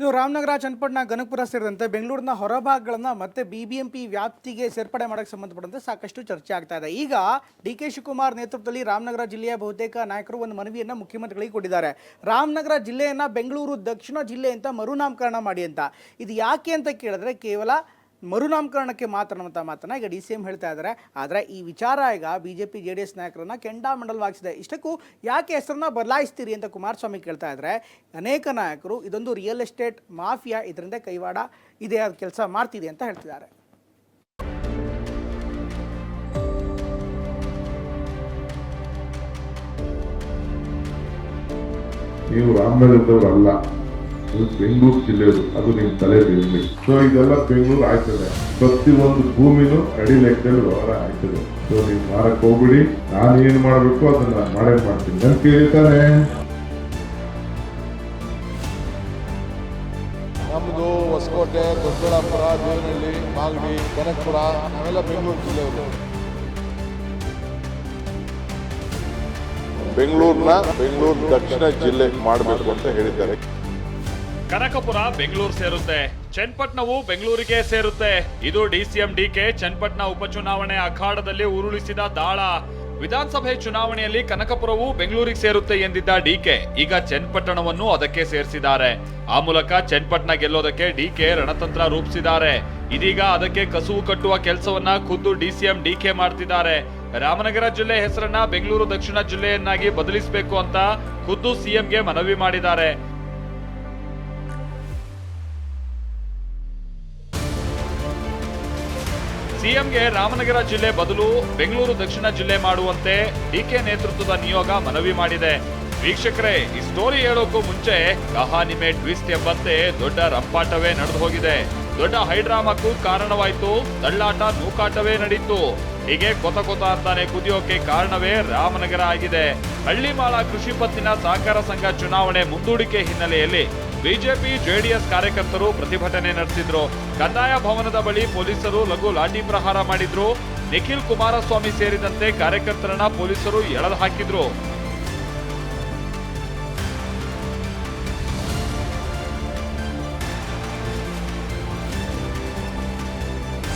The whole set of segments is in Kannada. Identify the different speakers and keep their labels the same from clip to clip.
Speaker 1: ಇದು ರಾಮನಗರ, ಚನ್ನಪಟ್ಟಣ, ಗನಕಪುರ ಸೇರಿದಂತೆ ಬೆಂಗಳೂರಿನ ಹೊರಭಾಗಗಳನ್ನ ಮತ್ತೆ ಬಿ ಬಿ ಎಂ ಪಿ ವ್ಯಾಪ್ತಿಗೆ ಸೇರ್ಪಡೆ ಮಾಡೋಕ್ಕೆ ಸಂಬಂಧಪಟ್ಟಂತೆ ಸಾಕಷ್ಟು ಚರ್ಚೆ ಆಗ್ತಾ ಇದೆ. ಈಗ ಡಿ ಕೆ ಶಿವಕುಮಾರ್ ನೇತೃತ್ವದಲ್ಲಿ ರಾಮನಗರ ಜಿಲ್ಲೆಯ ಬಹುತೇಕ ನಾಯಕರು ಒಂದು ಮನವಿಯನ್ನು ಮುಖ್ಯಮಂತ್ರಿಗಳಿಗೆ ಕೊಟ್ಟಿದ್ದಾರೆ. ರಾಮನಗರ ಜಿಲ್ಲೆಯನ್ನು ಬೆಂಗಳೂರು ದಕ್ಷಿಣ ಜಿಲ್ಲೆ ಅಂತ ಮರುನಾಮಕರಣ ಮಾಡಿ ಅಂತ. ಇದು ಯಾಕೆ ಅಂತ ಕೇಳಿದ್ರೆ ಕೇವಲ ಮರುನಾಮಕರಣಕ್ಕೆ ಮಾತ್ರ ಅನ್ನುವಂಥ ಮಾತನ್ನು ಈಗ ಡಿ ಸಿ ಎಂ ಹೇಳ್ತಾ ಇದ್ದಾರೆ. ಆದರೆ ಈ ವಿಚಾರ ಈಗ B J P J D S ನಾಯಕರನ್ನ ಕೆಂಡಾಮಂಡಲವಾಗಿಸಿದೆ ಇಷ್ಟಕ್ಕೂ ಯಾಕೆ ಹೆಸರನ್ನ ಬದಲಾಯಿಸ್ತೀರಿ ಅಂತ ಕುಮಾರಸ್ವಾಮಿ ಕೇಳ್ತಾ ಇದ್ದಾರೆ. ಅನೇಕ ನಾಯಕರು ಇದೊಂದು ರಿಯಲ್ ಎಸ್ಟೇಟ್ ಮಾಫಿಯಾ ಇದರಿಂದ ಕೈವಾಡ ಇದೆ, ಅದು ಕೆಲಸ ಮಾಡ್ತಿದೆ ಅಂತ ಹೇಳ್ತಿದ್ದಾರೆ.
Speaker 2: ನೀವು ರಾಮನಗರದವ್ರು ಅಲ್ಲ. ಬೆಂಗಳೂರು ಜಿಲ್ಲೆಯವರು ಅದು. ನಿಮ್ಮ ತಲೆ ಬೆಂಗಳೂರು ಸೊ ಇದೆಲ್ಲ ಬೆಂಗಳೂರು ಆಯ್ತದೆ. ಒಂದು ಭೂಮಿನೂ ಅಡಿ ಲೆಕ್ಕದಲ್ಲಿ ವ್ಯವಹಾರ ಆಯ್ತದೆ. ಸೊ ನೀವು ಮಾರಕ್ ಹೋಗ್ಬಿಡಿ. ನಾನು ಏನ್ ಮಾಡಬೇಕು ಅದನ್ನ ನಾನು ಮಾಡೇ ಮಾಡ್ತೀನಿ. ನನ್ ಕೇಳ್ತಾನೆ
Speaker 3: ನಮ್ಮದು ಹೊಸಕೋಟೆ ದೊಡ್ಡಬಳ್ಳಾಪುರ ದೇವನಹಳ್ಳಿ ಮಾಗಡಿ ಕನಕಪುರ ನಾವೆಲ್ಲ ಬೆಂಗಳೂರು ಜಿಲ್ಲೆಯವರು ಬೆಂಗಳೂರಿನ ಬೆಂಗಳೂರು ದಕ್ಷಿಣ ಜಿಲ್ಲೆ ಮಾಡಬೇಕು ಅಂತ ಹೇಳಿದ್ದಾರೆ.
Speaker 4: ಕನಕಪುರ, ಬೆಂಗಳೂರು ಸೇರುತ್ತೆ. ಚನ್ನಪಟ್ಟಣವು ಬೆಂಗಳೂರಿಗೆ ಸೇರುತ್ತೆ. ಇದು ಡಿಸಿಎಂ ಡಿಕೆ ಚನ್ನಪಟ್ಟಣ ಉಪಚುನಾವಣೆ ಅಖಾಡದಲ್ಲಿ ಉರುಳಿಸಿದ ದಾಳ. ವಿಧಾನಸಭೆ ಚುನಾವಣೆಯಲ್ಲಿ ಕನಕಪುರವು ಬೆಂಗಳೂರಿಗೆ ಸೇರುತ್ತೆ ಎಂದಿದ್ದ ಡಿಕೆ ಈಗ ಚನ್ನಪಟ್ಟಣವನ್ನು ಅದಕ್ಕೆ ಸೇರಿಸಿದ್ದಾರೆ. ಆ ಮೂಲಕ ಚನ್ನಪಟ್ಟಣ ಗೆಲ್ಲೋದಕ್ಕೆ ಡಿಕೆ ರಣತಂತ್ರ ರೂಪಿಸಿದ್ದಾರೆ. ಇದೀಗ ಅದಕ್ಕೆ ಕಸುವು ಕಟ್ಟುವ ಕೆಲಸವನ್ನ ಖುದ್ದು ಡಿಸಿಎಂ ಡಿಕೆ ಮಾಡ್ತಿದ್ದಾರೆ. ರಾಮನಗರ ಜಿಲ್ಲೆ ಹೆಸರನ್ನ ಬೆಂಗಳೂರು ದಕ್ಷಿಣ ಜಿಲ್ಲೆಯನ್ನಾಗಿ ಬದಲಿಸಬೇಕು ಅಂತ ಖುದ್ದು ಸಿಎಂಗೆ ಮನವಿ ಮಾಡಿದ್ದಾರೆ. ಸಿಎಂಗೆ ರಾಮನಗರ ಜಿಲ್ಲೆ ಬದಲು ಬೆಂಗಳೂರು ದಕ್ಷಿಣ ಜಿಲ್ಲೆ ಮಾಡುವಂತೆ ಡಿಕೆ ನೇತೃತ್ವದ ನಿಯೋಗ ಮನವಿ ಮಾಡಿದೆ. ವೀಕ್ಷಕರೇ, ಈ ಸ್ಟೋರಿ ಹೇಳೋಕ್ಕೂ ಮುಂಚೆ ಕಹಾನಿಮೆ ಟ್ವಿಸ್ಟ್ ಎಂಬಂತೆ ದೊಡ್ಡ ರಂಪಾಟವೇ ನಡೆದು ಹೋಗಿದೆ. ದೊಡ್ಡ ಹೈಡ್ರಾಮಾಕ್ಕೂ ಕಾರಣವಾಯಿತು, ತಳ್ಳಾಟ, ನೂಕಾಟವೇ ನಡೀತು. ಹೀಗೆ ಕೊತ ಕೊತ ಅಂತಾನೆ ಕುದಿಯೋಕೆ ಕಾರಣವೇ ರಾಮನಗರ ಆಗಿದೆ. ಹಳ್ಳಿಮಾಳ ಕೃಷಿ ಪತ್ತಿನ ಸಹಕಾರ ಸಂಘ ಚುನಾವಣೆ ಮುಂದೂಡಿಕೆ ಹಿನ್ನೆಲೆಯಲ್ಲಿ ಬಿಜೆಪಿ, ಜೆಡಿಎಸ್ ಕಾರ್ಯಕರ್ತರು ಪ್ರತಿಭಟನೆ ನಡೆಸಿದ್ರು. ಕಂದಾಯ ಭವನದ ಬಳಿ ಪೊಲೀಸರು ಲಘು ಲಾಠಿ ಪ್ರಹಾರ ಮಾಡಿದ್ರು. ನಿಖಿಲ್ ಕುಮಾರಸ್ವಾಮಿ ಸೇರಿದಂತೆ ಕಾರ್ಯಕರ್ತರನ್ನ ಪೊಲೀಸರು ಎಳೆದು ಹಾಕಿದ್ರು.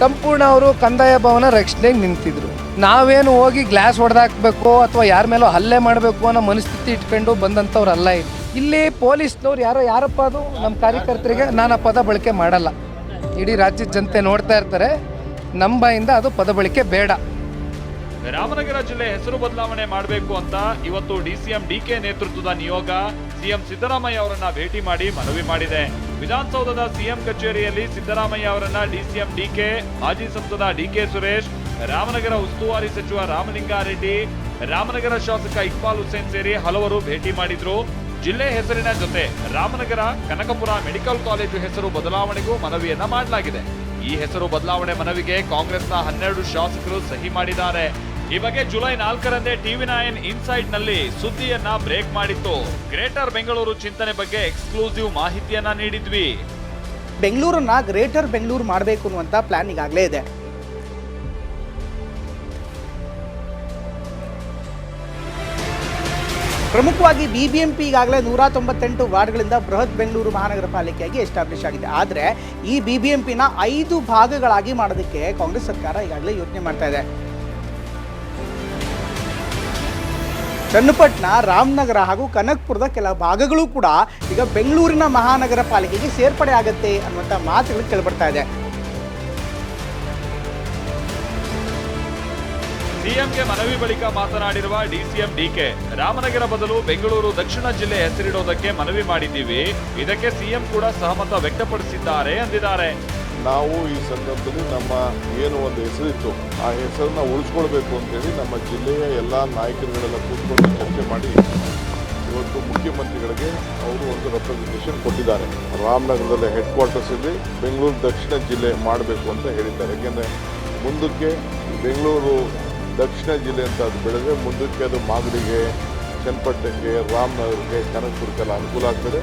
Speaker 5: ಸಂಪೂರ್ಣ ಅವರು ಕಂದಾಯ ಭವನ ರಕ್ಷಣೆಗೆ ನಿಂತಿದ್ರು. ನಾವೇನು ಹೋಗಿ ಗ್ಲಾಸ್ ಹೊಡೆದಾಕ್ಬೇಕು ಅಥವಾ ಯಾರ ಮೇಲೋ ಹಲ್ಲೆ ಮಾಡಬೇಕು ಅನ್ನೋ ಮನಸ್ಥಿತಿ ಇಟ್ಕೊಂಡು ಬಂದಂಥವ್ರು ಅಲ್ಲ ಇಲ್ಲಿ ಪೊಲೀಸ್ನವ್ರು ಯಾರೋ, ಯಾರಪ್ಪ ಅದು? ನಮ್ಮ ಕಾರ್ಯಕರ್ತರಿಗೆ ನಾನು ಆ ಪದ ಬಳಕೆ ಮಾಡಲ್ಲ. ಇಡೀ ರಾಜ್ಯದ ಜನತೆ ನೋಡ್ತಾ ಇರ್ತಾರೆ. ನಮ್ಮ ಬಾಯಿಂದ ಅದು ಪದ ಬಳಕೆ ಬೇಡ.
Speaker 4: ರಾಮನಗರ ಜಿಲ್ಲೆ ಹೆಸರು ಬದಲಾವಣೆ ಮಾಡಬೇಕು ಅಂತ ಇವತ್ತು ಡಿಸಿಎಂ ಡಿಕೆ ನೇತೃತ್ವದ ನಿಯೋಗ ಸಿಎಂ ಸಿದ್ದರಾಮಯ್ಯ ಅವರನ್ನ ಭೇಟಿ ಮಾಡಿ ಮನವಿ ಮಾಡಿದೆ. ವಿಧಾನಸೌಧದ ಸಿಎಂ ಕಚೇರಿಯಲ್ಲಿ ಸಿದ್ದರಾಮಯ್ಯ ಅವರನ್ನ ಡಿಸಿಎಂ ಡಿಕೆ ಮಾಜಿ ಸಂಸದ ಡಿಕೆ ಸುರೇಶ್, ರಾಮನಗರ ಉಸ್ತುವಾರಿ ಸಚಿವ ರಾಮಲಿಂಗಾರೆಡ್ಡಿ, ರಾಮನಗರ ಶಾಸಕ ಇಕ್ಬಾಲ್ ಹುಸೇನ್ ಸೇರಿ ಹಲವರು ಭೇಟಿ ಮಾಡಿದ್ರು. ಜಿಲ್ಲೆ ಹೆಸರಿನ ಜೊತೆ ರಾಮನಗರ, ಕನಕಪುರ ಮೆಡಿಕಲ್ ಕಾಲೇಜು ಹೆಸರು ಬದಲಾವಣೆಗೂ ಮನವಿಯನ್ನ ಮಾಡಲಾಗಿದೆ. ಈ ಹೆಸರು ಬದಲಾವಣೆ ಮನವಿಗೆ ಕಾಂಗ್ರೆಸ್ನ ಹನ್ನೆರಡು ಶಾಸಕರು ಸಹಿ ಮಾಡಿದ್ದಾರೆ. ಈ ಬಗ್ಗೆ ಜುಲೈ ನಾಲ್ಕರಂದೇ ಟಿವಿ ನೈನ್ ಇನ್ಸೈಡ್ನಲ್ಲಿ ಸುದ್ದಿಯನ್ನ ಬ್ರೇಕ್ ಮಾಡಿತ್ತು. ಗ್ರೇಟರ್ ಬೆಂಗಳೂರು ಚಿಂತನೆ ಬಗ್ಗೆ ಎಕ್ಸ್ಕ್ಲೂಸಿವ್ ಮಾಹಿತಿಯನ್ನ ನೀಡಿದ್ವಿ.
Speaker 1: ಬೆಂಗಳೂರನ್ನ ಗ್ರೇಟರ್ ಬೆಂಗಳೂರು ಮಾಡಬೇಕು ಅನ್ನುವಂತ ಪ್ಲಾನ್ ಈಗಾಗಲೇ ಇದೆ. ಪ್ರಮುಖವಾಗಿ ಬಿ ಬಿ ಎಂ ಪಿ ಈಗಾಗಲೇ ನೂರ ತೊಂಬತ್ತೆಂಟು ವಾರ್ಡ್ಗಳಿಂದ ಬೃಹತ್ ಬೆಂಗಳೂರು ಮಹಾನಗರ ಪಾಲಿಕೆಯಾಗಿ ಎಸ್ಟಾಬ್ಲಿಷ್ ಆಗಿದೆ. ಆದರೆ ಈ ಬಿ ಬಿ ಎಂ ಪಿನ ಐದು ಭಾಗಗಳಾಗಿ ಮಾಡೋದಕ್ಕೆ ಕಾಂಗ್ರೆಸ್ ಸರ್ಕಾರ ಈಗಾಗಲೇ ಯೋಚನೆ ಮಾಡ್ತಾ ಇದೆ. ಚನ್ನಪಟ್ಟಣ, ರಾಮನಗರ ಹಾಗೂ ಕನಕ್ಪುರದ ಕೆಲ ಭಾಗಗಳು ಕೂಡ ಈಗ ಬೆಂಗಳೂರಿನ ಮಹಾನಗರ ಪಾಲಿಕೆಗೆ ಸೇರ್ಪಡೆ ಆಗುತ್ತೆ ಅನ್ನುವಂಥ ಮಾತುಗಳು ಕೇಳಿಬರ್ತಾ ಇದೆ.
Speaker 4: ಸಿಎಂಗೆ ಮನವಿ ಬಳಿಕ ಮಾತನಾಡಿರುವ ಡಿಸಿಎಂ ಡಿಕೆ, ರಾಮನಗರ ಬದಲು ಬೆಂಗಳೂರು ದಕ್ಷಿಣ ಜಿಲ್ಲೆ ಹೆಸರಿಡೋದಕ್ಕೆ ಮನವಿ ಮಾಡಿದ್ದೀವಿ. ಇದಕ್ಕೆ ಸಿಎಂ ಕೂಡ ಸಹಮತ ವ್ಯಕ್ತಪಡಿಸಿದ್ದಾರೆ ಎಂದಿದ್ದಾರೆ.
Speaker 3: ನಾವು ಈ ಸಂದರ್ಭದಲ್ಲಿ ನಮ್ಮ ಏನು ಒಂದು ಹೆಸರಿತ್ತು, ಆ ಹೆಸರನ್ನ ಉಳಿಸ್ಕೊಳ್ಬೇಕು ಅಂತೇಳಿ ನಮ್ಮ ಜಿಲ್ಲೆಯ ಎಲ್ಲ ನಾಯಕರುಗಳೆಲ್ಲ ಕೂತ್ಕೊಂಡು ಚರ್ಚೆ ಮಾಡಿ, ಇವತ್ತು ಮುಖ್ಯಮಂತ್ರಿಗಳಿಗೆ ಅವರು ಒಂದು ರೆಪ್ರೆಸೆಂಟೇಷನ್ ಕೊಟ್ಟಿದ್ದಾರೆ. ರಾಮನಗರದಲ್ಲಿ ಹೆಡ್ ಕ್ವಾರ್ಟರ್ಸ್ ಇಲ್ಲಿ, ಬೆಂಗಳೂರು ದಕ್ಷಿಣ ಜಿಲ್ಲೆ ಮಾಡಬೇಕು ಅಂತ ಹೇಳಿದ್ದಾರೆ. ಯಾಕೆಂದರೆ ಮುಂದಕ್ಕೆ ಬೆಂಗಳೂರು ದಕ್ಷಿಣ ಜಿಲ್ಲೆ ಅಂತ ಅದು ಬೆಳೆದ್ರೆ ಮುಂದಕ್ಕೆ ಅದು ಮಾಗಡಿಗೆ ಚನ್ನಪಟ್ಟಣಕ್ಕೆ ರಾಮನಗರಕ್ಕೆ ಕನಕಪುರಕ್ಕೆಲ್ಲ ಅನುಕೂಲ ಆಗ್ತದೆ.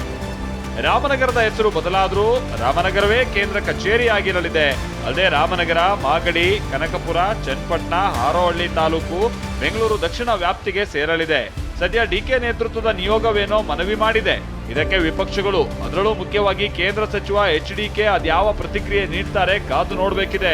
Speaker 4: ರಾಮನಗರದ ಹೆಸರು ಬದಲಾದರೂ ರಾಮನಗರವೇ ಕೇಂದ್ರ ಕಚೇರಿ ಆಗಿರಲಿದೆ. ಅಲ್ಲದೆ ರಾಮನಗರ, ಮಾಗಡಿ, ಕನಕಪುರ, ಚನ್ನಪಟ್ಟಣ, ಹಾರೋಹಳ್ಳಿ ತಾಲೂಕು, ಬೆಂಗಳೂರು ದಕ್ಷಿಣ ವ್ಯಾಪ್ತಿಗೆ ಸೇರಲಿದೆ. ಸದ್ಯ ಡಿಕೆ ನೇತೃತ್ವದ ನಿಯೋಗವೇನೋ ಮನವಿ ಮಾಡಿದೆ. ಇದಕ್ಕೆ ವಿಪಕ್ಷಗಳು ಅದರಲ್ಲೂ ಮುಖ್ಯವಾಗಿ ಕೇಂದ್ರ ಸಚಿವ ಎಚ್ ಡಿಕೆ ಅದ್ಯಾವ ಪ್ರತಿಕ್ರಿಯೆ ನೀಡ್ತಾರೆ ಕಾದು ನೋಡಬೇಕಿದೆ.